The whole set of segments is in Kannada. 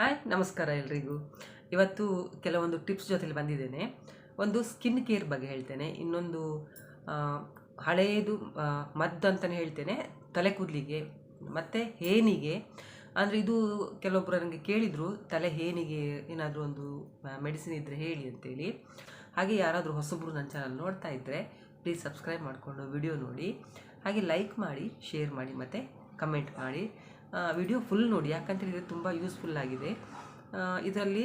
ಹಾಯ್, ನಮಸ್ಕಾರ ಎಲ್ರಿಗೂ. ಇವತ್ತು ಕೆಲವೊಂದು ಟಿಪ್ಸ್ ಜೊತೆಲಿ ಬಂದಿದ್ದೇನೆ. ಒಂದು ಸ್ಕಿನ್ ಕೇರ್ ಬಗ್ಗೆ ಹೇಳ್ತೇನೆ. ಇನ್ನೊಂದು ಹಳೆಯದು ಮದ್ದು ಅಂತಲೇ ಹೇಳ್ತೇನೆ. ತಲೆ ಕೂದಲಿಗೆ, ಮತ್ತು ಹೇನಿಗೆ. ಅಂದರೆ ಇದು ಕೆಲವೊಬ್ಬರು ನನಗೆ ಕೇಳಿದರು, ತಲೆ ಹೇನಿಗೆ ಏನಾದರೂ ಒಂದು ಮೆಡಿಸಿನ್ ಇದ್ದರೆ ಹೇಳಿ ಅಂತೇಳಿ. ಹಾಗೆ ಯಾರಾದರೂ ಹೊಸಬ್ರು ನನ್ನ ಚಾನಲ್ ನೋಡ್ತಾ ಇದ್ದರೆ ಪ್ಲೀಸ್ ಸಬ್ಸ್ಕ್ರೈಬ್ ಮಾಡಿಕೊಂಡು ವಿಡಿಯೋ ನೋಡಿ. ಹಾಗೆ ಲೈಕ್ ಮಾಡಿ ಶೇರ್ ಮಾಡಿ, ಮತ್ತು ಕಮೆಂಟ್ ಮಾಡಿ. ವಿಡಿಯೋ ಫುಲ್ ನೋಡಿ, ಯಾಕಂತೇಳಿದರೆ ತುಂಬ ಯೂಸ್ಫುಲ್ ಆಗಿದೆ. ಇದರಲ್ಲಿ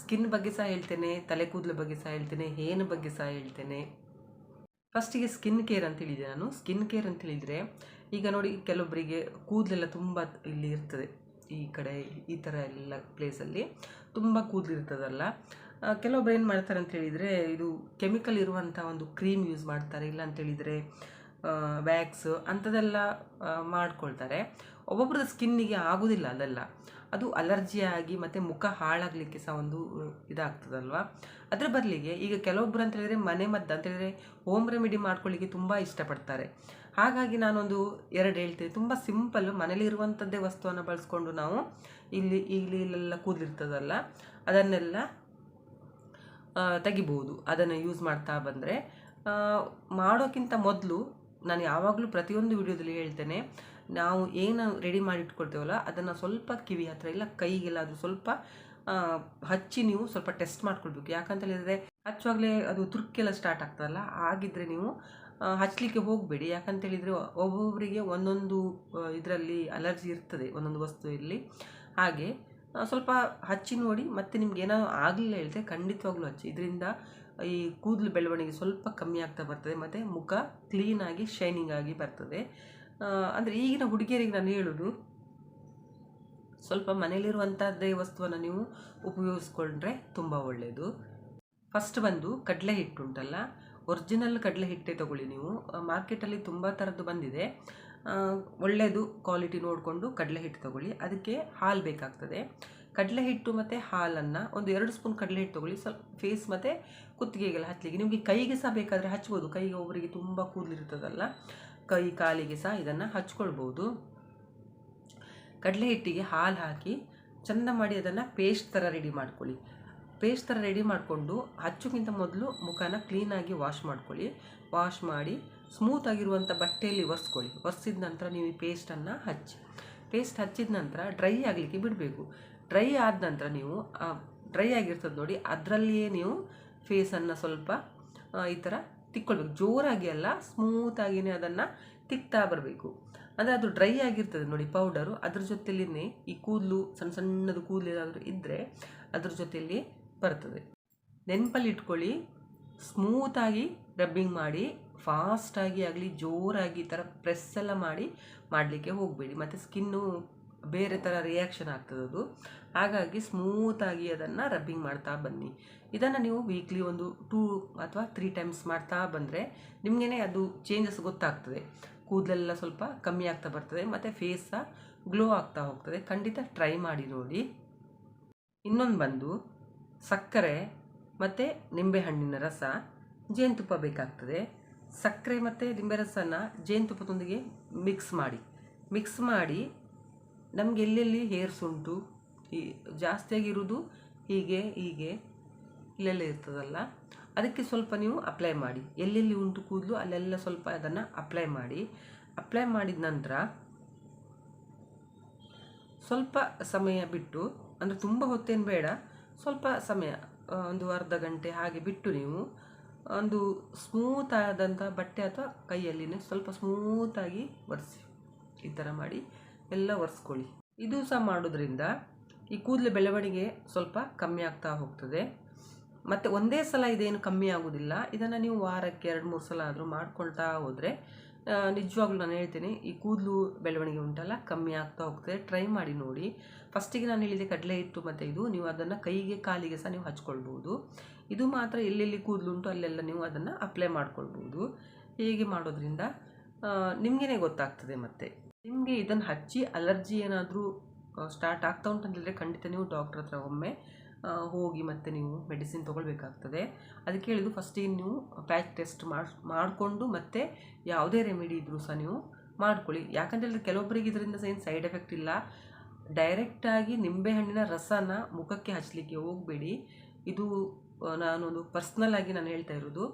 ಸ್ಕಿನ್ ಬಗ್ಗೆ ಸಹ ಹೇಳ್ತೇನೆ, ತಲೆ ಕೂದಲು ಬಗ್ಗೆ ಸಹ ಹೇಳ್ತೇನೆ ಹೇನ್ ಬಗ್ಗೆ ಸಹ ಹೇಳ್ತೇನೆ. ಫಸ್ಟಿಗೆ ಸ್ಕಿನ್ ಕೇರ್ ಅಂತ ಹೇಳಿದೆ ನಾನು. ಸ್ಕಿನ್ ಕೇರ್ ಅಂತ ಹೇಳಿದರೆ, ಈಗ ನೋಡಿ ಕೆಲವೊಬ್ಬರಿಗೆ ಕೂದಲೆಲ್ಲ ತುಂಬ ಇಲ್ಲಿ ಇರ್ತದೆ, ಈ ಕಡೆ ಈ ಥರ ಎಲ್ಲ ಪ್ಲೇಸಲ್ಲಿ ತುಂಬ ಕೂದಲು ಇರ್ತದಲ್ಲ. ಕೆಲವೊಬ್ರು ಏನು ಮಾಡ್ತಾರೆ ಅಂತ ಹೇಳಿದರೆ, ಇದು ಕೆಮಿಕಲ್ ಇರುವಂಥ ಒಂದು ಕ್ರೀಮ್ ಯೂಸ್ ಮಾಡ್ತಾರೆ. ಇಲ್ಲ ಅಂತೇಳಿದರೆ ವ್ಯಾಕ್ಸ್ ಅಂಥದ್ದೆಲ್ಲ ಮಾಡ್ಕೊಳ್ತಾರೆ. ಒಬ್ಬೊಬ್ಬರದ ಸ್ಕಿನ್ನಿಗೆ ಆಗೋದಿಲ್ಲ ಅದೆಲ್ಲ. ಅದು ಅಲರ್ಜಿ ಆಗಿ ಮತ್ತು ಮುಖ ಹಾಳಾಗಲಿಕ್ಕೆ ಸಹ ಒಂದು ಇದಾಗ್ತದಲ್ವಾ? ಅದರ ಬದಲಿಗೆ ಈಗ ಕೆಲವೊಬ್ಬರು ಅಂತ ಹೇಳಿದರೆ ಮನೆ ಮದ್ದು ಅಂತ ಹೇಳಿದರೆ ಹೋಮ್ ರೆಮಿಡಿ ಮಾಡ್ಕೊಳ್ಳಿಕ್ಕೆ ತುಂಬ ಇಷ್ಟಪಡ್ತಾರೆ. ಹಾಗಾಗಿ ನಾನೊಂದು ಎರಡು ಹೇಳ್ತೇನೆ. ತುಂಬ ಸಿಂಪಲ್ ಮನೇಲಿರುವಂಥದ್ದೇ ವಸ್ತುವನ್ನು ಬಳಸ್ಕೊಂಡು ನಾವು ಇಲ್ಲಿ ಇಲ್ಲಿ, ಇಲ್ಲೆಲ್ಲ ಕೂದಲಿರ್ತದಲ್ಲ, ಅದನ್ನೆಲ್ಲ ತೆಗಿಬೋದು. ಅದನ್ನು ಯೂಸ್ ಮಾಡ್ತಾ ಬಂದರೆ ಮಾಡೋಕ್ಕಿಂತ ಮೊದಲು ನಾನು ಯಾವಾಗಲೂ ಪ್ರತಿಯೊಂದು ವಿಡಿಯೋದಲ್ಲಿ ಹೇಳ್ತೇನೆ ನಾವು ಏನು ರೆಡಿ ಮಾಡಿ ಇಟ್ಕೊಳ್ತೇವಲ್ಲ ಅದನ್ನು ಸ್ವಲ್ಪ ಕಿವಿ ಹತ್ರ ಇಲ್ಲ ಕೈಗೆಲ್ಲ ಅದು ಸ್ವಲ್ಪ ಹಚ್ಚಿ ನೀವು ಸ್ವಲ್ಪ ಟೆಸ್ಟ್ ಮಾಡ್ಕೊಳ್ಬೇಕು. ಯಾಕಂತ ಹೇಳಿದರೆ ಹಚ್ಚುವಾಗಲೇ ಅದು ತುರ್ಕೆಲ್ಲ ಸ್ಟಾರ್ಟ್ ಆಗ್ತದಲ್ಲ ಆಗಿದ್ದರೆ ನೀವು ಹಚ್ಚಲಿಕ್ಕೆ ಹೋಗಬೇಡಿ. ಯಾಕಂತ ಹೇಳಿದರೆ ಒಬ್ಬೊಬ್ಬರಿಗೆ ಒಂದೊಂದು ಇದರಲ್ಲಿ ಅಲರ್ಜಿ ಇರ್ತದೆ, ಒಂದೊಂದು ವಸ್ತುವಿಲ್ಲಿ ಹಾಗೆ ಸ್ವಲ್ಪ ಹಚ್ಚಿ ನೋಡಿ, ಮತ್ತೆ ನಿಮ್ಗೆ ಏನೋ ಆಗಲಿಲ್ಲ ಹೇಳಿದ್ರೆ ಖಂಡಿತವಾಗ್ಲೂ ಹಚ್ಚಿ. ಇದರಿಂದ ಈ ಕೂದಲು ಬೆಳವಣಿಗೆ ಸ್ವಲ್ಪ ಕಮ್ಮಿ ಆಗ್ತಾ ಬರ್ತದೆ, ಮತ್ತು ಮುಖ ಕ್ಲೀನಾಗಿ ಶೈನಿಂಗ್ ಆಗಿ ಬರ್ತದೆ. ಅಂದರೆ ಈಗಿನ ಹುಡುಗಿಯರಿಗೆ ನಾನು ಹೇಳೋದು, ಸ್ವಲ್ಪ ಮನೆಯಲ್ಲಿರುವಂಥದ್ದೇ ವಸ್ತುವನ್ನು ನೀವು ಉಪಯೋಗಿಸ್ಕೊಂಡ್ರೆ ತುಂಬ ಒಳ್ಳೆಯದು ಫಸ್ಟ್ ಬಂದು ಕಡಲೆ ಹಿಟ್ಟು ಉಂಟಲ್ಲ ಒರಿಜಿನಲ್ ಕಡಲೆ ಹಿಟ್ಟೇ ತಗೊಳ್ಳಿ ನೀವು. ಮಾರ್ಕೆಟಲ್ಲಿ ತುಂಬ ಥರದ್ದು ಬಂದಿದೆ. ಒಳ್ಳೆಯದು ಕ್ವಾಲಿಟಿ ನೋಡಿಕೊಂಡು ಕಡಲೆ ಹಿಟ್ಟು ತಗೊಳ್ಳಿ. ಅದಕ್ಕೆ ಹಾಲು ಬೇಕಾಗ್ತದೆ. ಕಡಲೆ ಹಿಟ್ಟು ಮತ್ತು ಹಾಲನ್ನು ಒಂದು ಎರಡು ಸ್ಪೂನ್ ಕಡಲೆ ಹಿಟ್ಟು ತಗೊಳ್ಳಿ. ಸ್ವಲ್ಪ ಫೇಸ್ ಮತ್ತು ಕುತ್ತಿಗೆಗೆಲ್ಲ ಹಚ್ಚಲಿಕ್ಕೆ ನಿಮಗೆ ಕೈಗೆ ಸಹ ಬೇಕಾದರೆ ಹಚ್ಬೋದು. ಕೈಗೆ ಒಬ್ಬರಿಗೆ ತುಂಬ ಕೂದಲಿರ್ತದಲ್ಲ ಕೈ ಕಾಲಿಗೆ ಸಹ ಇದನ್ನು ಹಚ್ಕೊಳ್ಬೋದು. ಕಡಲೆ ಹಿಟ್ಟಿಗೆ ಹಾಲು ಹಾಕಿ ಚಂದ ಮಾಡಿ ಅದನ್ನು ಪೇಸ್ಟ್ ಥರ ರೆಡಿ ಮಾಡ್ಕೊಳ್ಳಿ. ಪೇಸ್ಟ್ ಥರ ರೆಡಿ ಮಾಡಿಕೊಂಡು ಹಚ್ಚೋಕ್ಕಿಂತ ಮೊದಲು ಮುಖನ ಕ್ಲೀನಾಗಿ ವಾಶ್ ಮಾಡ್ಕೊಳ್ಳಿ. ವಾಶ್ ಮಾಡಿ ಸ್ಮೂತ್ ಆಗಿರುವಂಥ ಬಟ್ಟೆಯಲ್ಲಿ ಒರೆಸ್ಕೊಳ್ಳಿ. ಒರೆಸಿದ ನಂತರ ನೀವು ಈ ಪೇಸ್ಟನ್ನು ಹಚ್ಚಿ. ಪೇಸ್ಟ್ ಹಚ್ಚಿದ ನಂತರ ಡ್ರೈ ಆಗಲಿಕ್ಕೆ ಬಿಡಬೇಕು. ಡ್ರೈ ಆದ ನಂತರ ನೀವು ಡ್ರೈ ಆಗಿರ್ತದೆ ನೋಡಿ ಅದರಲ್ಲಿಯೇ ನೀವು ಫೇಸನ್ನು ಸ್ವಲ್ಪ ಈ ಥರ ತಿಕ್ಕೊಳ್ಬೇಕು ಜೋರಾಗಿ ಅಲ್ಲ ಸ್ಮೂತಾಗಿಯೇ ಅದನ್ನು ತಿಕ್ತಾ ಬರಬೇಕು. ಅಂದರೆ ಅದು ಡ್ರೈ ಆಗಿರ್ತದೆ ನೋಡಿ ಪೌಡರು ಅದ್ರ ಜೊತೆಲಿನೇ ಈ ಕೂದಲು, ಸಣ್ಣ ಸಣ್ಣದು ಕೂದಲು ಏನಾದರೂ ಇದ್ದರೆ ಅದ್ರ ಜೊತೆಯಲ್ಲಿ ಬರ್ತದೆ. ನೆನಪಲ್ಲಿ ಇಟ್ಕೊಳ್ಳಿ ಸ್ಮೂತಾಗಿ ರಬ್ಬಿಂಗ್ ಮಾಡಿ ಫಾಸ್ಟಾಗಿ ಆಗಲಿ, ಜೋರಾಗಿ ಈ ಥರ ಪ್ರೆಸ್ ಎಲ್ಲ ಮಾಡಿ, ಮಾಡಲಿಕ್ಕೆ ಹೋಗಬೇಡಿ. ಮತ್ತು ಸ್ಕಿನ್ನು ಬೇರೆ ಥರ ರಿಯಾಕ್ಷನ್ ಆಗ್ತದೆ ಅದು. ಹಾಗಾಗಿ ಸ್ಮೂತಾಗಿ ಅದನ್ನು ರಬ್ಬಿಂಗ್ ಮಾಡ್ತಾ ಬನ್ನಿ. ಇದನ್ನು ನೀವು ವೀಕ್ಲಿ ಒಂದು ಟೂ ಅಥವಾ ತ್ರೀ ಟೈಮ್ಸ್ ಮಾಡ್ತಾ ಬಂದರೆ ನಿಮಗೇ ಅದು ಚೇಂಜಸ್ ಗೊತ್ತಾಗ್ತದೆ. ಕೂದಲೆಲ್ಲ ಸ್ವಲ್ಪ ಕಮ್ಮಿ ಆಗ್ತಾ ಬರ್ತದೆ, ಮತ್ತು ಫೇಸ್ ಗ್ಲೋ ಆಗ್ತಾ ಹೋಗ್ತದೆ. ಖಂಡಿತ ಟ್ರೈ ಮಾಡಿ ನೋಡಿ. ಇನ್ನೊಂದು ಬಂದು ಸಕ್ಕರೆ ಮತ್ತು ನಿಂಬೆಹಣ್ಣಿನ ರಸ, ಜೇನುತುಪ್ಪ ಬೇಕಾಗ್ತದೆ. ಸಕ್ಕರೆ ಮತ್ತು ನಿಂಬೆ ರಸನ ಜೇನುತುಪ್ಪದೊಂದಿಗೆ ಮಿಕ್ಸ್ ಮಾಡಿ. ಮಿಕ್ಸ್ ಮಾಡಿ ನಮಗೆ ಎಲ್ಲೆಲ್ಲಿ ಹೇರ್ಸ್ ಉಂಟು, ಈ ಜಾಸ್ತಿಯಾಗಿರೋದು ಹೀಗೆ ಹೀಗೆ, ಇಲ್ಲೆಲ್ಲ ಇರ್ತದಲ್ಲ. ಅದಕ್ಕೆ ಸ್ವಲ್ಪ ನೀವು ಅಪ್ಲೈ ಮಾಡಿ. ಎಲ್ಲೆಲ್ಲಿ ಉಂಟು ಕೂದಲು ಅಲ್ಲೆಲ್ಲ ಸ್ವಲ್ಪ ಅದನ್ನು ಅಪ್ಲೈ ಮಾಡಿ. ಅಪ್ಲೈ ಮಾಡಿದ ನಂತರ ಸ್ವಲ್ಪ ಸಮಯ ಬಿಟ್ಟು, ಅಂದರೆ ತುಂಬ ಹೊತ್ತೇನು ಬೇಡ, ಸ್ವಲ್ಪ ಸಮಯ ಒಂದು ಅರ್ಧ ಗಂಟೆ ಹಾಗೆ ಬಿಟ್ಟು ನೀವು ಒಂದು ಸ್ಮೂತ್ ಆದಂಥ ಬಟ್ಟೆ ಅಥವಾ ಕೈಯಲ್ಲಿನೇ ಸ್ವಲ್ಪ ಸ್ಮೂತಾಗಿ ಒರೆಸಿ. ಈ ಥರ ಮಾಡಿ. ಎಲ್ಲ ಒರೆಸ್ಕೊಳ್ಳಿ. ಇದು ಸಹ ಮಾಡೋದ್ರಿಂದ ಈ ಕೂದಲು ಬೆಳವಣಿಗೆ ಸ್ವಲ್ಪ ಕಮ್ಮಿ ಆಗ್ತಾ ಹೋಗ್ತದೆ. ಮತ್ತು ಒಂದೇ ಸಲ ಇದೇನು ಕಮ್ಮಿ ಆಗೋದಿಲ್ಲ. ಇದನ್ನು ನೀವು ವಾರಕ್ಕೆ ಎರಡು, ಮೂರು ಸಲ ಆದರೂ ಮಾಡ್ಕೊಳ್ತಾ ಹೋದರೆ ನಿಜವಾಗ್ಲೂ ನಾನು ಹೇಳ್ತೀನಿ, ಈ ಕೂದಲು ಬೆಳವಣಿಗೆ ಉಂಟಲ್ಲ, ಕಮ್ಮಿ ಆಗ್ತಾ ಹೋಗ್ತದೆ. ಟ್ರೈ ಮಾಡಿ ನೋಡಿ. ಫಸ್ಟಿಗೆ ನಾನು ಹೇಳಿದೆ ಕಡಲೆ ಹಿಟ್ಟು ಮತ್ತು ಇದು. ನೀವು ಅದನ್ನು ಕೈಗೆ, ಕಾಲಿಗೆ ಸಹ ನೀವು ಹಚ್ಕೊಳ್ಬೋದು. ಇದು ಮಾತ್ರ ಎಲ್ಲೆಲ್ಲಿ ಕೂದಲು ಉಂಟು ಅಲ್ಲೆಲ್ಲ ನೀವು ಅದನ್ನು ಅಪ್ಲೈ ಮಾಡ್ಕೊಳ್ಬೋದು. ಹೀಗೆ ಮಾಡೋದ್ರಿಂದ ನಿಮಗೇ ಗೊತ್ತಾಗ್ತದೆ ಮತ್ತು. ನಿಮಗೆ ಇದನ್ನು ಹಚ್ಚಿ ಅಲರ್ಜಿ ಏನಾದರೂ ಸ್ಟಾರ್ಟ್ ಆಗ್ತಾ ಉಂಟಂತಂದರೆ ಖಂಡಿತ ನೀವು ಡಾಕ್ಟ್ರ್ ಹತ್ರ ಒಮ್ಮೆ ಹೋಗಿ ಮತ್ತೆ ನೀವು ಮೆಡಿಸಿನ್ ತೊಗೊಳ್ಬೇಕಾಗ್ತದೆ. ಅದಕ್ಕೆ ಹೇಳಿದ್ದು ಫಸ್ಟಿಗೆ ನೀವು ಪ್ಯಾಚ್ ಟೆಸ್ಟ್ ಮಾಡಿ, ಮಾಡಿಕೊಂಡು ಮತ್ತೆ ಯಾವುದೇ ರೆಮಿಡಿ ಇದ್ದರೂ ಸಹ ನೀವು ಮಾಡ್ಕೊಳ್ಳಿ. ಯಾಕಂತ ಹೇಳಿದ್ರೆ ಕೆಲವೊಬ್ಬರಿಗೆ ಇದರಿಂದ ಏನು ಸೈಡ್ ಎಫೆಕ್ಟ್ ಇಲ್ಲ. ಡೈರೆಕ್ಟಾಗಿ ನಿಂಬೆಹಣ್ಣಿನ ರಸನ ಮುಖಕ್ಕೆ ಹಚ್ಚಲಿಕ್ಕೆ ಹೋಗಬೇಡಿ. ಇದು ನಾನೊಂದು ಪರ್ಸ್ನಲ್ ಆಗಿ ನಾನು ಹೇಳ್ತಾ ಇರೋದು.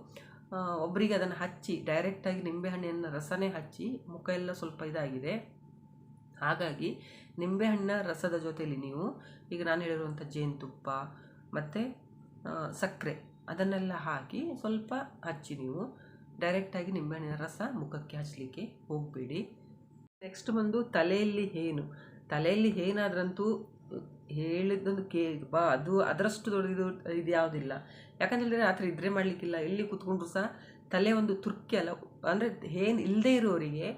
ಒಬ್ಬರಿಗೆ ಅದನ್ನು ಹಚ್ಚಿ ಡೈರೆಕ್ಟಾಗಿ ನಿಂಬೆಹಣ್ಣಿನ ರಸನೇ ಹಚ್ಚಿ ಮುಖ ಎಲ್ಲ ಸ್ವಲ್ಪ ಇದಾಗಿದೆ. ಹಾಗಾಗಿ ನಿಂಬೆಹಣ್ಣಿನ ರಸದ ಜೊತೆಯಲ್ಲಿ ನೀವು, ಈಗ ನಾನು ಹೇಳಿರುವಂಥ ಜೇನುತುಪ್ಪ ಮತ್ತು ಸಕ್ಕರೆ ಅದನ್ನೆಲ್ಲ ಹಾಕಿ ಸ್ವಲ್ಪ ಹಚ್ಚಿ ನೀವು ಡೈರೆಕ್ಟಾಗಿ ನಿಂಬೆಹಣ್ಣಿನ ರಸ ಮುಖಕ್ಕೆ ಹಚ್ಚಲಿಕ್ಕೆ ಹೋಗಬೇಡಿ. ನೆಕ್ಸ್ಟ್ ಬಂದು ತಲೆಯಲ್ಲಿ ಏನು ತಲೆಯಲ್ಲಿ ಏನಾದ್ರಂತೂ ಹೇಳಿದ್ದೊಂದು ಕೇ ಬಾ, ಅದು ಅದರಷ್ಟು ದೊಡ್ಡದು ಇದು ಯಾವುದಿಲ್ಲ. ಯಾಕಂತ ಹೇಳಿದ್ರೆ ಆ ಥರ ಇದ್ರೆ ಮಾಡಲಿಕ್ಕಿಲ್ಲ. ಇಲ್ಲಿ ಕೂತ್ಕೊಂಡ್ರು ಸಹ ತಲೆ ಒಂದು ತುರ್ಕಿ ಅಲ್ಲ. ಅಂದರೆ ಏನು ಇಲ್ಲದೇ ಇರೋರಿಗೆ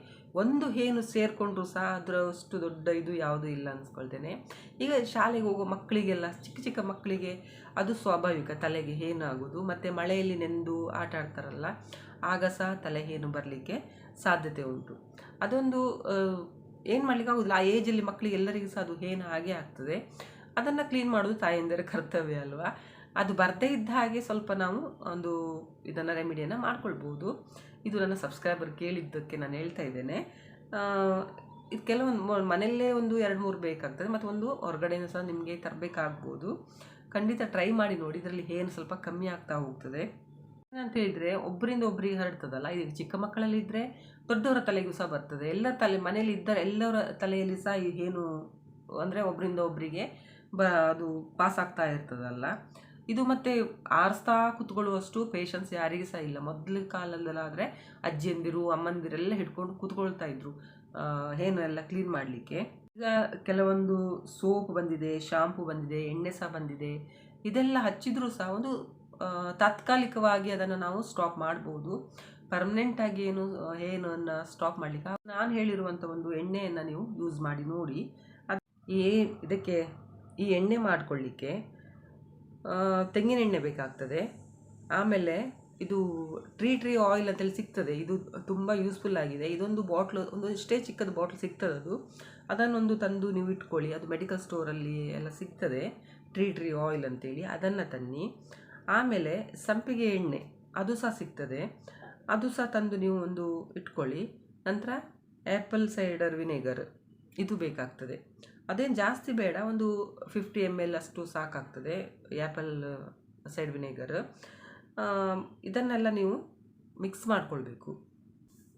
ಒಂದು ಹೇನು ಸೇರಿಕೊಂಡ್ರು ಸಹ ಅದರಷ್ಟು ದೊಡ್ಡ ಇದು ಯಾವುದೂ ಇಲ್ಲ ಅನ್ಸ್ಕೊಳ್ತೇನೆ. ಈಗ ಶಾಲೆಗೆ ಹೋಗೋ ಮಕ್ಕಳಿಗೆಲ್ಲ, ಚಿಕ್ಕ ಚಿಕ್ಕ ಮಕ್ಕಳಿಗೆ ಅದು ಸ್ವಾಭಾವಿಕ ತಲೆಗೆ ಹೇನು ಆಗೋದು. ಮತ್ತು ಮಳೆಯಲ್ಲಿ ನೆಂದು ಆಟ ಆಡ್ತಾರಲ್ಲ, ಆಗ ಸಹ ತಲೆ ಏನು ಬರಲಿಕ್ಕೆ ಸಾಧ್ಯತೆ ಉಂಟು. ಅದೊಂದು ಏನು ಮಾಡ್ಲಿಕ್ಕೆ ಆಗೋದಿಲ್ಲ. ಆ ಏಜಲ್ಲಿ ಮಕ್ಕಳಿಗೆ ಎಲ್ಲರಿಗೂ ಸಹ ಅದು ಏನು ಹಾಗೆ ಆಗ್ತದೆ. ಅದನ್ನು ಕ್ಲೀನ್ ಮಾಡೋದು ತಾಯಂದಿರ ಕರ್ತವ್ಯ ಅಲ್ವಾ? ಅದು ಬರದೇ ಇದ್ದ ಹಾಗೆ ಸ್ವಲ್ಪ ನಾವು ಒಂದು ಇದನ್ನು ರೆಮಿಡಿಯನ್ನು ಮಾಡ್ಕೊಳ್ಬೋದು. ಇದು ನನ್ನ ಸಬ್ಸ್ಕ್ರೈಬರ್ ಕೇಳಿದ್ದಕ್ಕೆ ನಾನು ಹೇಳ್ತಾ ಇದ್ದೇನೆ. ಇದು ಕೆಲವೊಂದು ಮನೆಯಲ್ಲೇ ಒಂದು ಎರಡು ಮೂರು ಬೇಕಾಗ್ತದೆ. ಮತ್ತು ಒಂದು ಹೊರಗಡೆಯಿಂದ ಸಹ ನಿಮಗೆ ತರಬೇಕಾಗ್ಬೋದು. ಖಂಡಿತ ಟ್ರೈ ಮಾಡಿ ನೋಡಿ. ಇದರಲ್ಲಿ ಏನು ಸ್ವಲ್ಪ ಕಮ್ಮಿ ಆಗ್ತಾ ಹೋಗ್ತದೆ. ಏನಂತ ಹೇಳಿದ್ರೆ ಒಬ್ಬರಿಂದ ಒಬ್ಬರಿಗೆ ಹರಡ್ತದಲ್ಲ? ಇದು ಚಿಕ್ಕ ಮಕ್ಕಳಲ್ಲಿದ್ದರೆ ದೊಡ್ಡವರ ತಲೆಗೂ ಸಹ ಬರ್ತದೆ. ಎಲ್ಲ ತಲೆ, ಮನೆಯಲ್ಲಿ ಇದ್ದ ಎಲ್ಲರ ತಲೆಯಲ್ಲಿ ಸಹ ಏನು ಅಂದರೆ ಒಬ್ಬರಿಂದ ಒಬ್ಬರಿಗೆ ಬ, ಅದು ಪಾಸ್ ಆಗ್ತಾ ಇರ್ತದಲ್ಲ. ಇದು ಮತ್ತೆ ಆರಿಸ್ತಾ ಕೂತ್ಕೊಳ್ಳುವಷ್ಟು ಪೇಷನ್ಸ್ ಯಾರಿಗೆ ಸಹ ಇಲ್ಲ. ಮೊದಲ ಕಾಲದಲ್ಲಾದರೆ ಅಜ್ಜಿಯಂದಿರು ಅಮ್ಮಂದಿರೆಲ್ಲ ಹಿಡ್ಕೊಂಡು ಕೂತ್ಕೊಳ್ತಾ ಇದ್ರು. ಏನು ಎಲ್ಲ ಕ್ಲೀನ್ ಮಾಡಲಿಕ್ಕೆ. ಈಗ ಕೆಲವೊಂದು ಸೋಪ್ ಬಂದಿದೆ ಶಾಂಪು ಬಂದಿದೆ, ಎಣ್ಣೆ ಸಹ ಬಂದಿದೆ. ಇದೆಲ್ಲ ಹಚ್ಚಿದ್ರು ಸಹ ಒಂದು ತಾತ್ಕಾಲಿಕವಾಗಿ ಅದನ್ನು ನಾವು ಸ್ಟಾಪ್ ಮಾಡ್ಬೋದು. ಪರ್ಮನೆಂಟ್ ಆಗಿ ಏನು ಏನನ್ನು ಸ್ಟಾಪ್ ಮಾಡಲಿಕ್ಕೆ ನಾನು ಹೇಳಿರುವಂಥ ಒಂದು ಎಣ್ಣೆಯನ್ನು ನೀವು ಯೂಸ್ ಮಾಡಿ ನೋಡಿ. ಅದು ಇದಕ್ಕೆ, ಈ ಎಣ್ಣೆ ಮಾಡಿಕೊಳ್ಳಿಕ್ಕೆ ತೆಂಗಿನ ಎಣ್ಣೆ ಬೇಕಾಗ್ತದೆ. ಆಮೇಲೆ ಇದು ಟ್ರೀ ಟ್ರೀ ಆಯಿಲ್ ಅಂತೇಳಿ ಸಿಗ್ತದೆ. ಇದು ತುಂಬ ಯೂಸ್ಫುಲ್ ಆಗಿದೆ. ಇದೊಂದು ಬಾಟ್ಲು ಒಂದು ಇಷ್ಟೇ ಚಿಕ್ಕದ ಬಾಟ್ಲ್ ಸಿಗ್ತದೆ ಅದು. ಅದನ್ನೊಂದು ತಂದು ನೀವು ಇಟ್ಕೊಳ್ಳಿ. ಅದು ಮೆಡಿಕಲ್ ಸ್ಟೋರಲ್ಲಿ ಎಲ್ಲ ಸಿಗ್ತದೆ. ಟ್ರೀ ಟ್ರೀ ಆಯಿಲ್ ಅಂತೇಳಿ. ಅದನ್ನು ತನ್ನಿ. ಆಮೇಲೆ ಸಂಪಿಗೆ ಎಣ್ಣೆ, ಅದು ಸಹ ಸಿಗ್ತದೆ. ಅದು ಸಹ ತಂದು ನೀವು ಒಂದು ಇಟ್ಕೊಳ್ಳಿ. ನಂತರ ಆ್ಯಪಲ್ ಸೈಡರ್ ವಿನೆಗರ್ ಇದು ಬೇಕಾಗ್ತದೆ. ಅದೇನು ಜಾಸ್ತಿ ಬೇಡ, ಒಂದು ಫಿಫ್ಟಿ ಎಂ ಎಲ್ ಅಷ್ಟು ಸಾಕಾಗ್ತದೆ ಆ್ಯಪಲ್ ಸೈಡ್ ವಿನೆಗರ್ ಇದನ್ನೆಲ್ಲ ನೀವು ಮಿಕ್ಸ್ ಮಾಡ್ಕೊಳ್ಬೇಕು.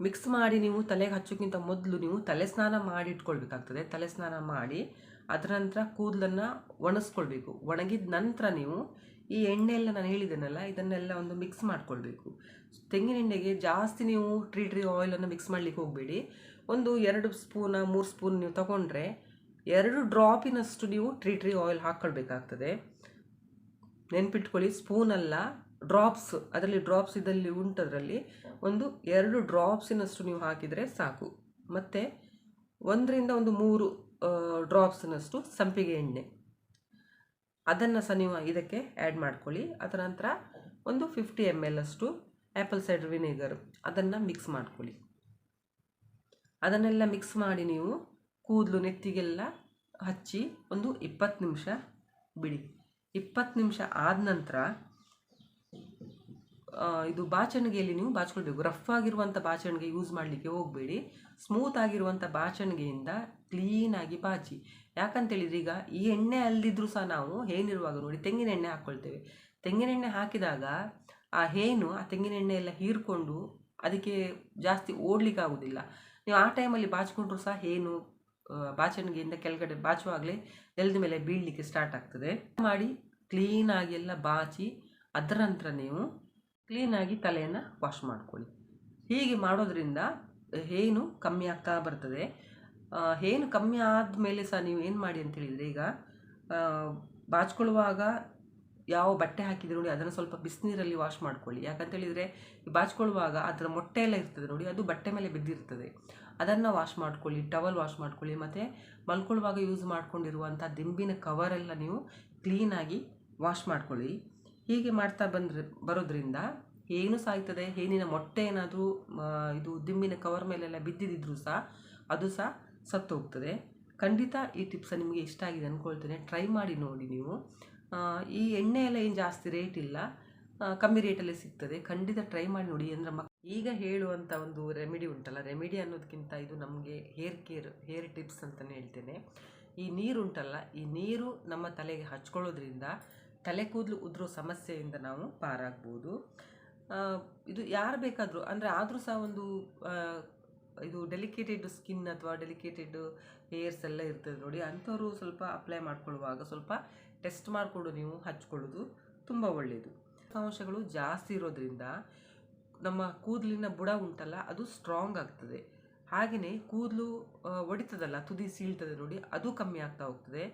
ಮಿಕ್ಸ್ ಮಾಡಿ ನೀವು ತಲೆಗೆ ಹಚ್ಚೋಕ್ಕಿಂತ ಮೊದಲು ನೀವು ತಲೆ ಸ್ನಾನ ಮಾಡಿ ಇಟ್ಕೊಳ್ಬೇಕಾಗ್ತದೆ. ತಲೆ ಸ್ನಾನ ಮಾಡಿ ಅದರ ನಂತರ ಕೂದಲನ್ನು ಒಣಗಿಸ್ಕೊಳ್ಬೇಕು ಒಣಗಿದ ನಂತರ ನೀವು ಈ ಎಣ್ಣೆ ಎಲ್ಲ ನಾನು ಹೇಳಿದ್ದೇನಲ್ಲ, ಇದನ್ನೆಲ್ಲ ಒಂದು ಮಿಕ್ಸ್ ಮಾಡ್ಕೊಳ್ಬೇಕು. ತೆಂಗಿನ ಎಣ್ಣೆಗೆ ಜಾಸ್ತಿ ನೀವು ಟ್ರೀ ಟ್ರೀ ಆಯಿಲನ್ನು ಮಿಕ್ಸ್ ಮಾಡಲಿಕ್ಕೆ ಹೋಗಬೇಡಿ. ಒಂದು ಎರಡು ಸ್ಪೂನ, ಮೂರು ಸ್ಪೂನ್ ನೀವು ತಗೊಂಡ್ರೆ ಎರಡು ಡ್ರಾಪಿನಷ್ಟು ನೀವು ಟ್ರೀ ಟ್ರೀ ಆಯಿಲ್ ಹಾಕ್ಕೊಳ್ಬೇಕಾಗ್ತದೆ. ನೆನ್ಪಿಟ್ಕೊಳ್ಳಿ ಸ್ಪೂನ್ ಅಲ್ಲ ಡ್ರಾಪ್ಸ್ ಅದರಲ್ಲಿ ಡ್ರಾಪ್ಸ್ ಇದರಲ್ಲಿ ಉಂಟದರಲ್ಲಿ ಒಂದು ಎರಡು ಡ್ರಾಪ್ಸಿನಷ್ಟು ನೀವು ಹಾಕಿದರೆ ಸಾಕು. ಮತ್ತು ಒಂದರಿಂದ ಒಂದು ಮೂರು ಡ್ರಾಪ್ಸಿನಷ್ಟು ಸಂಪಿಗೆ ಎಣ್ಣೆ. ಅದನ್ನು ಸಹ ನೀವು ಇದಕ್ಕೆ ಆ್ಯಡ್ ಮಾಡ್ಕೊಳ್ಳಿ. ಅದರ ನಂತರ ಒಂದು ಫಿಫ್ಟಿ ಎಂ ಎಲ್ ಅಷ್ಟು ಆ್ಯಪಲ್ ಸೈಡರ್ ವಿನೆಗರ್ ಅದನ್ನು ಮಿಕ್ಸ್ ಮಾಡ್ಕೊಳ್ಳಿ. ಅದನ್ನೆಲ್ಲ ಮಿಕ್ಸ್ ಮಾಡಿ ನೀವು ಕೂದಲು ನೆತ್ತಿಗೆಲ್ಲ ಹಚ್ಚಿ ಒಂದು ಇಪ್ಪತ್ತು ನಿಮಿಷ ಬಿಡಿ. ಇಪ್ಪತ್ತು ನಿಮಿಷ ಆದ ನಂತರ ಇದು ಬಾಚಣಿಗೆಯಲ್ಲಿ ನೀವು ಬಾಚ್ಕೊಳ್ಬೇಕು. ರಫ್ ಆಗಿರುವಂಥ ಬಾಚಣಿಗೆ ಯೂಸ್ ಮಾಡಲಿಕ್ಕೆ ಹೋಗಬೇಡಿ. ಸ್ಮೂತ್ ಆಗಿರುವಂಥ ಬಾಚಣಿಗೆಯಿಂದ ಕ್ಲೀನಾಗಿ ಬಾಚಿ. ಯಾಕಂತೇಳಿದ್ರೆ ಈಗ ಈ ಎಣ್ಣೆ ಅಲ್ಲದಿದ್ರೂ ಸಹ ನಾವು ಹೇನಿರುವಾಗ ನೋಡಿ ತೆಂಗಿನ ಎಣ್ಣೆ ಹಾಕ್ಕೊಳ್ತೇವೆ ತೆಂಗಿನ ಎಣ್ಣೆ ಹಾಕಿದಾಗ ಆ ಹೇನು, ಆ ತೆಂಗಿನ ಎಣ್ಣೆ ಎಲ್ಲ ಹೀರ್ಕೊಂಡು ಅದಕ್ಕೆ ಜಾಸ್ತಿ ಓಡ್ಲಿಕ್ಕೆ ಆಗೋದಿಲ್ಲ. ನೀವು ಆ ಟೈಮಲ್ಲಿ ಬಾಚಿಕೊಂಡ್ರು ಸಹ ಹೇನು ಬಾಚಣಿಗೆಯಿಂದ ಕೆಳಗಡೆ ಬಾಚುವಾಗಲೇ ನೆಲದ ಮೇಲೆ ಬೀಳಲಿಕ್ಕೆ ಸ್ಟಾರ್ಟ್ ಆಗ್ತದೆ. ಮಾಡಿ ಕ್ಲೀನಾಗಿ ಎಲ್ಲ ಬಾಚಿ, ಅದರ ನಂತರ ನೀವು ಕ್ಲೀನಾಗಿ ತಲೆಯನ್ನು ವಾಶ್ ಮಾಡ್ಕೊಳ್ಳಿ. ಹೀಗೆ ಮಾಡೋದ್ರಿಂದ ಹೇನು ಕಮ್ಮಿ ಆಗ್ತಾ ಬರ್ತದೆ. ಹೇನು ಕಮ್ಮಿ ಆದಮೇಲೆ ಸಹ ನೀವು ಏನು ಮಾಡಿ ಅಂತ ಹೇಳಿದರೆ ಈಗ ಬಾಚ್ಕೊಳ್ಳುವಾಗ ಯಾವ ಬಟ್ಟೆ ಹಾಕಿದ್ರೆ ನೋಡಿ ಅದನ್ನು ಸ್ವಲ್ಪ ಬಿಸಿನೀರಲ್ಲಿ ವಾಶ್ ಮಾಡ್ಕೊಳ್ಳಿ. ಯಾಕಂತ ಹೇಳಿದರೆ ಬಾಚ್ಕೊಳ್ಳುವಾಗ ಅದರ ಮೊಟ್ಟೆ ಎಲ್ಲ ಇರ್ತದೆ ನೋಡಿ, ಅದು ಬಟ್ಟೆ ಮೇಲೆ ಬಿದ್ದಿರ್ತದೆ. ಅದನ್ನು ವಾಶ್ ಮಾಡ್ಕೊಳ್ಳಿ ಟವಲ್ ವಾಶ್ ಮಾಡ್ಕೊಳ್ಳಿ, ಮತ್ತು ಮಲ್ಕೊಳ್ಳುವಾಗ ಯೂಸ್ ಮಾಡ್ಕೊಂಡಿರುವಂಥ ದಿಂಬಿನ ಕವರೆಲ್ಲ ನೀವು ಕ್ಲೀನಾಗಿ ವಾಶ್ ಮಾಡ್ಕೊಳ್ಳಿ. ಹೀಗೆ ಮಾಡ್ತಾ ಬಂದ್ರೆ, ಬರೋದ್ರಿಂದ ಏನು ಸಾಯ್ತದೆ? ಏನಿನ ಮೊಟ್ಟೆ ಏನಾದರೂ ಇದು ದಿಂಬಿನ ಕವರ್ ಮೇಲೆಲ್ಲ ಬಿದ್ದಿದ್ದರೂ ಸಹ ಅದು ಸಹ ಸತ್ತು ಹೋಗ್ತದೆ ಖಂಡಿತ ಈ ಟಿಪ್ಸ ನಿಮಗೆ ಇಷ್ಟ ಆಗಿದೆ ಅಂದ್ಕೊಳ್ತೇನೆ ಟ್ರೈ ಮಾಡಿ ನೋಡಿ ನೀವು. ಈ ಎಣ್ಣೆ ಎಲ್ಲ ಏನು ಜಾಸ್ತಿ ರೇಟ್ ಇಲ್ಲ. ಕಮ್ಮಿ ರೇಟಲ್ಲಿ ಸಿಗ್ತದೆ. ಖಂಡಿತ ಟ್ರೈ ಮಾಡಿ ನೋಡಿ. ಅಂದರೆ ಮಕ್, ಈಗ ಹೇಳುವಂಥ ಒಂದು ರೆಮಿಡಿ ಉಂಟಲ್ಲ ರೆಮಿಡಿ ಅನ್ನೋದಕ್ಕಿಂತ ಇದು ನಮಗೆ ಹೇರ್ ಕೇರ್ ಹೇರ್ ಟಿಪ್ಸ್ ಅಂತಲೇ ಹೇಳ್ತೇನೆ. ಈ ನೀರುಂಟಲ್ಲ ಈ ನೀರು ನಮ್ಮ ತಲೆಗೆ ಹಚ್ಕೊಳ್ಳೋದ್ರಿಂದ ತಲೆ ಕೂದಲು ಉದುರೋ ಸಮಸ್ಯೆಯಿಂದ ನಾವು ಪಾರಾಗ್ಬೋದು. ಇದು ಯಾರು ಬೇಕಾದರೂ, ಅಂದರೆ ಆದರೂ ಸಹ ಒಂದು ಇದು ಡೆಲಿಕೇಟೆಡ್ ಸ್ಕಿನ್ ಅಥವಾ ಡೆಲಿಕೇಟೆಡ್ ಹೇರ್ಸ್ ಎಲ್ಲ ಇರ್ತದೆ ನೋಡಿ, ಅಂಥವರು ಸ್ವಲ್ಪ ಅಪ್ಲೈ ಮಾಡ್ಕೊಳ್ಳುವಾಗ ಸ್ವಲ್ಪ ಟೆಸ್ಟ್ ಮಾಡಿಕೊಂಡು ನೀವು ಹಚ್ಕೊಳ್ಳೋದು ತುಂಬ ಒಳ್ಳೆಯದು ಅಂಶಗಳು ಜಾಸ್ತಿ ಇರೋದ್ರಿಂದ ನಮ್ಮ ಕೂದಲಿನ ಬುಡ ಉಂಟಲ್ಲ, ಅದು ಸ್ಟ್ರಾಂಗ್ ಆಗ್ತದೆ. ಹಾಗೆಯೇ ಕೂದಲು ಒಡಿತದಲ್ಲ, ತುದಿ ಸೀಳ್ತದೆ ನೋಡಿ, ಅದು ಕಮ್ಮಿ ಆಗ್ತಾ ಹೋಗ್ತದೆ.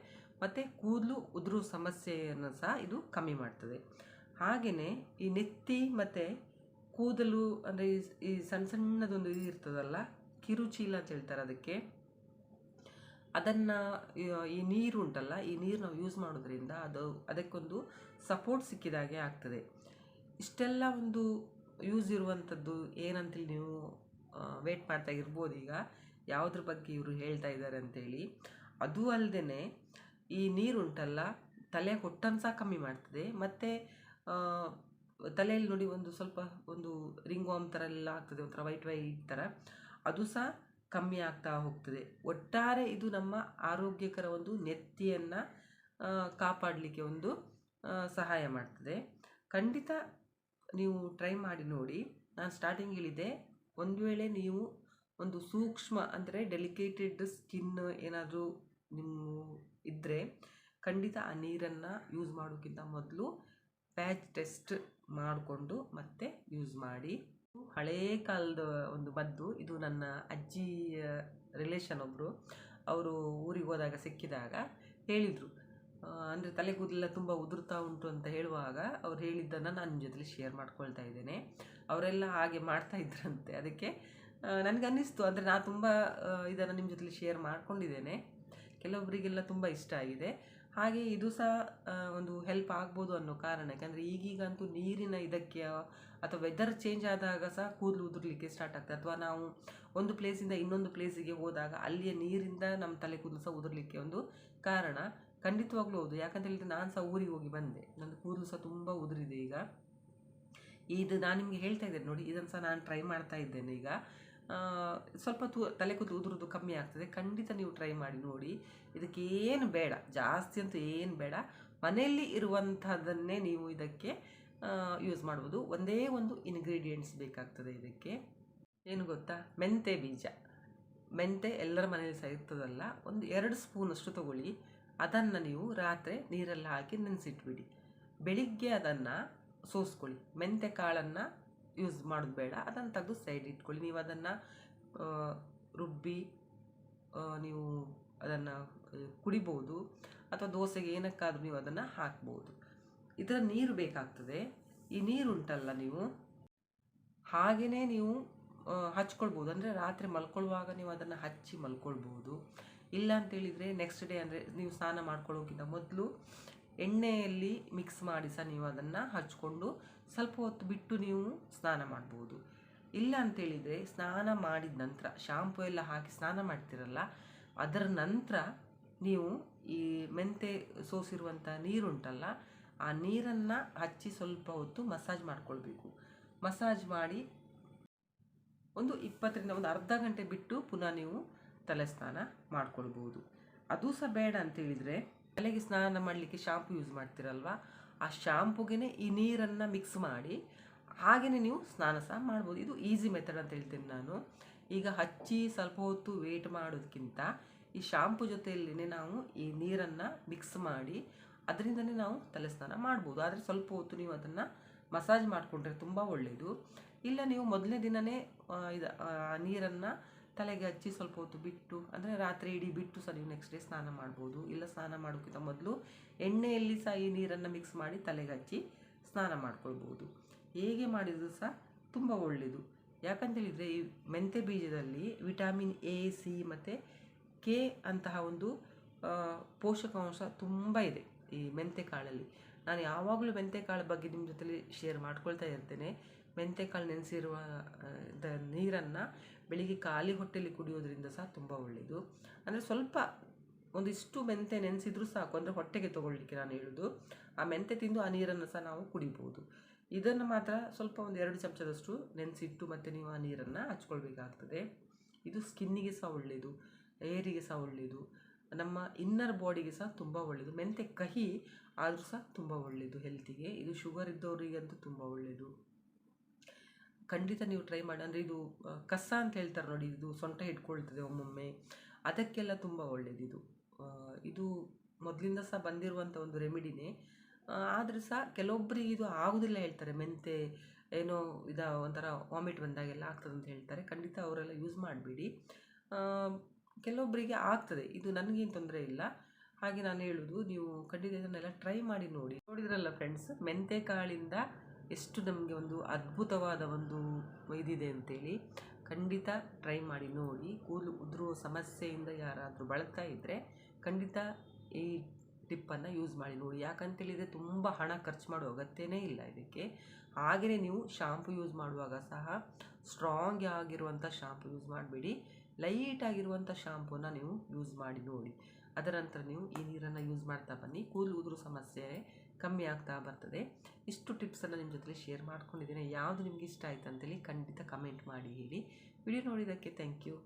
ಮತ್ತು ಕೂದಲು ಉದುರು ಸಮಸ್ಯೆಯನ್ನು ಸಹ ಇದು ಕಮ್ಮಿ ಮಾಡ್ತದೆ. ಹಾಗೆಯೇ ಈ ನೆತ್ತಿ ಮತ್ತು ಕೂದಲು ಅಂದರೆ ಈ ಸಣ್ಣ ಸಣ್ಣದೊಂದು ಇದು ಇರ್ತದಲ್ಲ, ಕಿರುಚೀಲ ಅಂತ ಹೇಳ್ತಾರೆ ಅದಕ್ಕೆ. ಅದನ್ನು ಈ ನೀರು ಉಂಟಲ್ಲ, ಈ ನೀರು ನಾವು ಯೂಸ್ ಮಾಡೋದ್ರಿಂದ ಅದು ಅದಕ್ಕೊಂದು ಸಪೋರ್ಟ್ ಸಿಕ್ಕಿದಾಗೆ ಆಗ್ತದೆ. ಇಷ್ಟೆಲ್ಲ ಒಂದು ಯೂಸ್ ಇರುವಂಥದ್ದು ಏನಂತೇಳಿ ನೀವು ವೇಟ್ ಮಾಡ್ತಾ ಇರ್ಬೋದು ಈಗ. ಯಾವುದ್ರ ಬಗ್ಗೆ ಇವರು ಹೇಳ್ತಾ ಇದ್ದಾರೆ ಅಂತೇಳಿ. ಅದು ಅಲ್ಲದೆ ಈ ನೀರುಂಟಲ್ಲ, ತಲೆ ಹೊಟ್ಟನ್ನು ಸಹ ಕಮ್ಮಿ ಮಾಡ್ತದೆ. ಮತ್ತು ತಲೆಯಲ್ಲಿ ನೋಡಿ ಒಂದು ಸ್ವಲ್ಪ ಒಂದು ರಿಂಗ್ ವಾಮ್ ಥರ ಎಲ್ಲ ಆಗ್ತದೆ, ಒಂಥರ ವೈಟ್ ವೈಟ್ ಥರ ಅದು ಸಹ ಕಮ್ಮಿ ಆಗ್ತಾ ಹೋಗ್ತದೆ. ಒಟ್ಟಾರೆ ಇದು ನಮ್ಮ ಆರೋಗ್ಯಕರ ಒಂದು ನೆತ್ತಿಯನ್ನು ಕಾಪಾಡಲಿಕ್ಕೆ ಒಂದು ಸಹಾಯ ಮಾಡ್ತದೆ. ಖಂಡಿತ ನೀವು ಟ್ರೈ ಮಾಡಿ ನೋಡಿ. ನಾನು ಸ್ಟಾರ್ಟಿಂಗ್ ಹೇಳಿದೆ ಒಂದು ವೇಳೆ ನೀವು ಒಂದು ಸೂಕ್ಷ್ಮ ಅಂದರೆ ಡೆಲಿಕೇಟೆಡ್ ಸ್ಕಿನ್ ಏನಾದರೂ ನಿಮ್ಮ ಇದ್ದರೆ ಖಂಡಿತ ಆ ನೀರನ್ನು ಯೂಸ್ ಮಾಡೋಕ್ಕಿಂತ ಮೊದಲು ಪ್ಯಾಚ್ ಟೆಸ್ಟ್ ಮಾಡಿಕೊಂಡು ಮತ್ತೆ ಯೂಸ್ ಮಾಡಿ. ಹಳೇ ಕಾಲದ ಒಂದು ಮದ್ದು ಇದು ನನ್ನ ಅಜ್ಜಿಯ ರಿಲೇಷನ್ ಒಬ್ಬರು ಅವರು ಊರಿಗೆ ಹೋದಾಗ ಸಿಕ್ಕಿದಾಗ ಹೇಳಿದರು. ಅಂದರೆ ತಲೆ ಕೂದಲೆಲ್ಲ ತುಂಬ ಉದುರ್ತಾ ಉಂಟು ಅಂತ ಹೇಳುವಾಗ ಅವ್ರು ಹೇಳಿದ್ದನ್ನು ನಾನು ನಿಮ್ಮ ಜೊತೆಲಿ ಶೇರ್ ಮಾಡ್ಕೊಳ್ತಾ ಇದ್ದೇನೆ. ಅವರೆಲ್ಲ ಹಾಗೆ ಮಾಡ್ತಾ ಇದ್ರಂತೆ. ಅದಕ್ಕೆ ನನಗೆ ಅನ್ನಿಸ್ತು ಅಂದರೆ ನಾನು ತುಂಬ ಇದನ್ನು ನಿಮ್ಮ ಜೊತೆಲಿ ಶೇರ್ ಮಾಡ್ಕೊಂಡಿದ್ದೇನೆ. ಕೆಲವೊಬ್ಬರಿಗೆಲ್ಲ ತುಂಬ ಇಷ್ಟ ಆಗಿದೆ. ಹಾಗೆ ಇದು ಸಹ ಒಂದು ಹೆಲ್ಪ್ ಆಗ್ಬೋದು ಅನ್ನೋ ಕಾರಣಕ್ಕೆ ಅಂದರೆ ಈಗೀಗಂತೂ ನೀರಿನ ಇದಕ್ಕೆ, ಅಥವಾ ವೆದರ್ ಚೇಂಜ್ ಆದಾಗ ಸಹ ಕೂದಲು ಉದುರ್ಲಿಕ್ಕೆ ಸ್ಟಾರ್ಟ್ ಆಗ್ತದೆ. ಅಥವಾ ನಾವು ಒಂದು ಪ್ಲೇಸಿಂದ ಇನ್ನೊಂದು ಪ್ಲೇಸಿಗೆ ಹೋದಾಗ ಅಲ್ಲಿಯ ನೀರಿಂದ ನಮ್ಮ ತಲೆ ಕೂದಲು ಸಹ ಉದುರಲಿಕ್ಕೆ ಒಂದು ಕಾರಣ. ಖಂಡಿತವಾಗ್ಲೂ ಹೌದು. ಯಾಕಂತ ಹೇಳಿದ್ರೆ ನಾನು ಸಹ ಊರಿಗೆ ಹೋಗಿ ಬಂದೆ. ನನ್ನ ಕೂದಲು ಸಹ ತುಂಬ ಉದುರಿದೆ ಈಗ. ಇದು ನಾನು ನಿಮಗೆ ಹೇಳ್ತಾ ಇದ್ದೇನೆ ನೋಡಿ. ಇದನ್ನು ಸಹ ನಾನು ಟ್ರೈ ಮಾಡ್ತಾ ಇದ್ದೇನೆ ಈಗ. ಸ್ವಲ್ಪ ತೂ, ತಲೆ ಕೂತು ಉದುರೋದು ಕಮ್ಮಿ ಆಗ್ತದೆ. ಖಂಡಿತ ನೀವು ಟ್ರೈ ಮಾಡಿ ನೋಡಿ. ಇದಕ್ಕೇನು ಬೇಡ. ಜಾಸ್ತಿ ಅಂತೂ ಏನು ಬೇಡ. ಮನೆಯಲ್ಲಿ ಇರುವಂಥದ್ದನ್ನೇ ನೀವು ಇದಕ್ಕೆ ಯೂಸ್ ಮಾಡ್ಬೋದು. ಒಂದೇ ಒಂದು ಇಂಗ್ರೀಡಿಯೆಂಟ್ಸ್ ಬೇಕಾಗ್ತದೆ ಇದಕ್ಕೆ. ಏನು ಗೊತ್ತಾ? ಮೆಂತೆ ಬೀಜ. ಮೆಂತೆ ಎಲ್ಲರ ಮನೆಯಲ್ಲಿ ಸಹ ಇರ್ತದಲ್ಲ. ಒಂದು ಎರಡು ಸ್ಪೂನಷ್ಟು ತಗೊಳ್ಳಿ. ಅದನ್ನು ನೀವು ರಾತ್ರಿ ನೀರೆಲ್ಲ ಹಾಕಿ ನೆನೆಸಿಟ್ಬಿಡಿ. ಬೆಳಿಗ್ಗೆ ಅದನ್ನು ಸೋಸ್ಕೊಳ್ಳಿ. ಮೆಂತೆ ಕಾಳನ್ನು ಯೂಸ್ ಮಾಡೋದು ಬೇಡ. ಅದನ್ನು ತೆಗೆದು ಸೈಡ್ ಇಟ್ಕೊಳ್ಳಿ. ನೀವು ಅದನ್ನು ರುಬ್ಬಿ ನೀವು ಅದನ್ನು ಕುಡಿಬೋದು. ಅಥವಾ ದೋಸೆಗೆ ಏನಕ್ಕಾದರೂ ನೀವು ಅದನ್ನು ಹಾಕ್ಬೋದು. ಇದರ ನೀರು ಬೇಕಾಗ್ತದೆ. ಈ ನೀರು ಉಂಟಲ್ಲ ನೀವು? ಹಾಗೆಯೇ ನೀವು ಹಚ್ಕೊಳ್ಬೋದು. ಅಂದರೆ ರಾತ್ರಿ ಮಲ್ಕೊಳ್ಳುವಾಗ ನೀವು ಅದನ್ನು ಹಚ್ಚಿ ಮಲ್ಕೊಳ್ಬೋದು. ಇಲ್ಲ ಅಂತೇಳಿದರೆ ನೆಕ್ಸ್ಟ್ ಡೇ ಅಂದರೆ ನೀವು ಸ್ನಾನ ಮಾಡ್ಕೊಳ್ಳೋಕ್ಕಿಂತ ಮೊದಲು ಎಣ್ಣೆಯಲ್ಲಿ ಮಿಕ್ಸ್ ಮಾಡಿ ಸಹ ನೀವು ಅದನ್ನು ಹಚ್ಕೊಂಡು ಸ್ವಲ್ಪ ಹೊತ್ತು ಬಿಟ್ಟು ನೀವು ಸ್ನಾನ ಮಾಡ್ಬೋದು. ಇಲ್ಲ ಅಂತೇಳಿದರೆ ಸ್ನಾನ ಮಾಡಿದ ನಂತರ, ಶಾಂಪು ಎಲ್ಲ ಹಾಕಿ ಸ್ನಾನ ಮಾಡ್ತಿರಲ್ಲ, ಅದರ ನಂತರ ನೀವು ಈ ಮೆಂತೆ ಸೋಸಿರುವಂಥ ನೀರುಂಟಲ್ಲ, ಆ ನೀರನ್ನು ಹಚ್ಚಿ ಸ್ವಲ್ಪ ಹೊತ್ತು ಮಸಾಜ್ ಮಾಡ್ಕೊಳ್ಬೇಕು. ಮಸಾಜ್ ಮಾಡಿ ಒಂದು ಇಪ್ಪತ್ತರಿಂದ ಒಂದು ಅರ್ಧ ಗಂಟೆ ಬಿಟ್ಟು ಪುನಃ ನೀವು ತಲೆ ಸ್ನಾನ ಮಾಡ್ಕೊಳ್ಬೋದು. ಅದು ಸಹ ಬೇಡ ಅಂತೇಳಿದರೆ, ತಲೆಗೆ ಸ್ನಾನ ಮಾಡಲಿಕ್ಕೆ ಶಾಂಪು ಯೂಸ್ ಮಾಡ್ತೀರಲ್ವ? ಆ ಶಾಂಪುಗೆ ಈ ನೀರನ್ನು ಮಿಕ್ಸ್ ಮಾಡಿ ಹಾಗೆಯೇ ನೀವು ಸ್ನಾನ ಸಹ ಮಾಡ್ಬೋದು. ಇದು ಈಸಿ ಮೆಥಡ್ ಅಂತ ಹೇಳ್ತೀನಿ ನಾನು. ಈಗ ಹಚ್ಚಿ ಸ್ವಲ್ಪ ಹೊತ್ತು ವೇಟ್ ಮಾಡೋದಕ್ಕಿಂತ ಈ ಶಾಂಪು ಜೊತೆಯಲ್ಲೇ ನಾವು ಈ ನೀರನ್ನು ಮಿಕ್ಸ್ ಮಾಡಿ ಅದರಿಂದನೇ ನಾವು ತಲೆ ಸ್ನಾನ ಮಾಡ್ಬೋದು. ಆದರೆ ಸ್ವಲ್ಪ ಹೊತ್ತು ನೀವು ಅದನ್ನು ಮಸಾಜ್ ಮಾಡಿಕೊಂಡ್ರೆ ತುಂಬ ಒಳ್ಳೆಯದು ಇಲ್ಲ ನೀವು ಮೊದಲನೇ ದಿನವೇ ಇದು ನೀರನ್ನು ತಲೆಗೆ ಹಚ್ಚಿ ಸ್ವಲ್ಪ ಹೊತ್ತು ಬಿಟ್ಟು, ಅಂದರೆ ರಾತ್ರಿ ಇಡೀ ಬಿಟ್ಟು ಸಹ ನೀವು ನೆಕ್ಸ್ಟ್ ಡೇ ಸ್ನಾನ ಮಾಡ್ಬೋದು. ಇಲ್ಲ ಸ್ನಾನ ಮಾಡೋಕ್ಕಿಂತ ಮೊದಲು ಎಣ್ಣೆಯಲ್ಲಿ ಸಹ ಈ ನೀರನ್ನು ಮಿಕ್ಸ್ ಮಾಡಿ ತಲೆಗೆ ಹಚ್ಚಿ ಸ್ನಾನ ಮಾಡ್ಕೊಳ್ಬೋದು. ಹೇಗೆ ಮಾಡಿದರೂ ಸಹ ತುಂಬ ಒಳ್ಳೆಯದು ಯಾಕಂತೇಳಿದರೆ ಈ ಮೆಂತೆ ಬೀಜದಲ್ಲಿ ವಿಟಮಿನ್ ಎ, ಸಿ ಮತ್ತು ಕೆ ಅಂತಹ ಒಂದು ಪೋಷಕಾಂಶ ತುಂಬ ಇದೆ ಈ ಮೆಂತೆ ಕಾಳಲ್ಲಿ. ನಾನು ಯಾವಾಗಲೂ ಮೆಂತೆ ಕಾಳು ಬಗ್ಗೆ ನಿಮ್ಮ ಜೊತೆಲಿ ಶೇರ್ ಮಾಡ್ಕೊಳ್ತಾ ಇರ್ತೇನೆ. ಮೆಂತೆ ಕಾಳು ನೆನೆಸಿರುವ ನೀರನ್ನು ಬೆಳಿಗ್ಗೆ ಖಾಲಿ ಹೊಟ್ಟೆಯಲ್ಲಿ ಕುಡಿಯೋದ್ರಿಂದ ಸಹ ತುಂಬ ಒಳ್ಳೆಯದು ಅಂದರೆ ಸ್ವಲ್ಪ ಒಂದಿಷ್ಟು ಮೆಂತೆ ನೆನೆಸಿದ್ರೂ ಸಾಕು. ಅಂದರೆ ಹೊಟ್ಟೆಗೆ ತಗೊಳ್ಳಿಕ್ಕೆ ನಾನು ಹೇಳೋದು. ಆ ಮೆಂತೆ ತಿಂದು ಆ ನೀರನ್ನು ಸಹ ನಾವು ಕುಡಿಬೋದು. ಇದನ್ನು ಮಾತ್ರ ಸ್ವಲ್ಪ ಒಂದು ಎರಡು ಚಮಚದಷ್ಟು ನೆನೆಸಿಟ್ಟು ಮತ್ತು ನೀವು ಆ ನೀರನ್ನು ಹಚ್ಕೊಳ್ಬೇಕಾಗ್ತದೆ. ಇದು ಸ್ಕಿನ್ನಿಗೆ ಸಹ ಒಳ್ಳೆಯದು ಏರಿಗೆ ಸಹ ಒಳ್ಳೆಯದು ನಮ್ಮ ಇನ್ನರ್ ಬಾಡಿಗೆ ಸಹ ತುಂಬ ಒಳ್ಳೆಯದು ಮೆಂತೆ ಕಹಿ ಆದರೂ ಸಹ ತುಂಬ ಒಳ್ಳೆಯದು ಹೆಲ್ತಿಗೆ. ಇದು ಶುಗರ್ ಇದ್ದವರಿಗಂತೂ ತುಂಬ ಒಳ್ಳೆಯದು ಖಂಡಿತ ನೀವು ಟ್ರೈ ಮಾಡಿ. ಅಂದರೆ ಇದು ಕಸ ಅಂತ ಹೇಳ್ತಾರೆ ನೋಡಿ, ಇದು ಸೊಂಟ ಹಿಡ್ಕೊಳ್ತದೆ ಒಮ್ಮೊಮ್ಮೆ. ಅದಕ್ಕೆಲ್ಲ ತುಂಬ ಒಳ್ಳೆಯದಿದು ಇದು. ಮೊದಲಿಂದ ಸಹ ಬಂದಿರುವಂಥ ಒಂದು ರೆಮಿಡಿನೇ ಆದರೆ ಸಹ ಕೆಲವೊಬ್ಬರಿಗೆ ಇದು ಆಗೋದಿಲ್ಲ ಹೇಳ್ತಾರೆ. ಮೆಂತೆ ಏನೋ ಇದು, ಒಂಥರ ವಾಮಿಟ್ ಬಂದಾಗೆಲ್ಲ ಆಗ್ತದೆ ಅಂತ ಹೇಳ್ತಾರೆ. ಖಂಡಿತ ಅವರೆಲ್ಲ ಯೂಸ್ ಮಾಡಬೇಡಿ. ಕೆಲವೊಬ್ಬರಿಗೆ ಆಗ್ತದೆ. ಇದು ನನಗೇನು ತೊಂದರೆ ಇಲ್ಲ. ಹಾಗೆ ನಾನು ಹೇಳೋದು, ನೀವು ಖಂಡಿತ ಇದನ್ನೆಲ್ಲ ಟ್ರೈ ಮಾಡಿ ನೋಡಿ. ನೋಡಿದ್ರಲ್ಲ ಫ್ರೆಂಡ್ಸ್ ಮೆಂತೆ ಕಾಳಿಂದ ಎಷ್ಟು ನಮಗೆ ಒಂದು ಅದ್ಭುತವಾದ ಒಂದು ಇದಿದೆ ಅಂತೇಳಿ ಖಂಡಿತ ಟ್ರೈ ಮಾಡಿ ನೋಡಿ. ಕೂದಲು ಉದುರುವ ಸಮಸ್ಯೆಯಿಂದ ಯಾರಾದರೂ ಬಳಲ್ತಾ ಇದ್ದರೆ ಖಂಡಿತ ಈ ಟಿಪ್ಪನ್ನು ಯೂಸ್ ಮಾಡಿ ನೋಡಿ. ಯಾಕಂತೇಳಿದರೆ ತುಂಬ ಹಣ ಖರ್ಚು ಮಾಡುವ ಅಗತ್ಯನೇ ಇಲ್ಲ ಇದಕ್ಕೆ. ಹಾಗೆಯೇ ನೀವು ಶಾಂಪು ಯೂಸ್ ಮಾಡುವಾಗ ಸಹ ಸ್ಟ್ರಾಂಗ್ ಆಗಿರುವಂಥ ಶಾಂಪು ಯೂಸ್ ಮಾಡಬೇಡಿ. ಲೈಟ್ ಆಗಿರುವಂಥ ಶಾಂಪೂನ ನೀವು ಯೂಸ್ ಮಾಡಿ ನೋಡಿ. ಅದರ ನಂತರ ನೀವು ಈ ನೀರನ್ನು ಯೂಸ್ ಮಾಡ್ತಾ ಬನ್ನಿ. ಕೂದಲು ಉದುರು ಸಮಸ್ಯೆ ಕಮ್ಮಿ ಆಗ್ತಾ ಬರ್ತದೆ. ಇಷ್ಟು ಟಿಪ್ಸನ್ನು ನಿಮ್ಮ ಜೊತೆ ಶೇರ್ ಮಾಡ್ಕೊಂಡಿದ್ದೀನಿ. ಯಾವುದು ನಿಮಗೆ ಇಷ್ಟ ಆಯ್ತು ಅಂತೇಳಿ ಖಂಡಿತ ಕಮೆಂಟ್ ಮಾಡಿ ಹೇಳಿ. ವಿಡಿಯೋ ನೋಡಿದ್ದಕ್ಕೆ ಥ್ಯಾಂಕ್ ಯು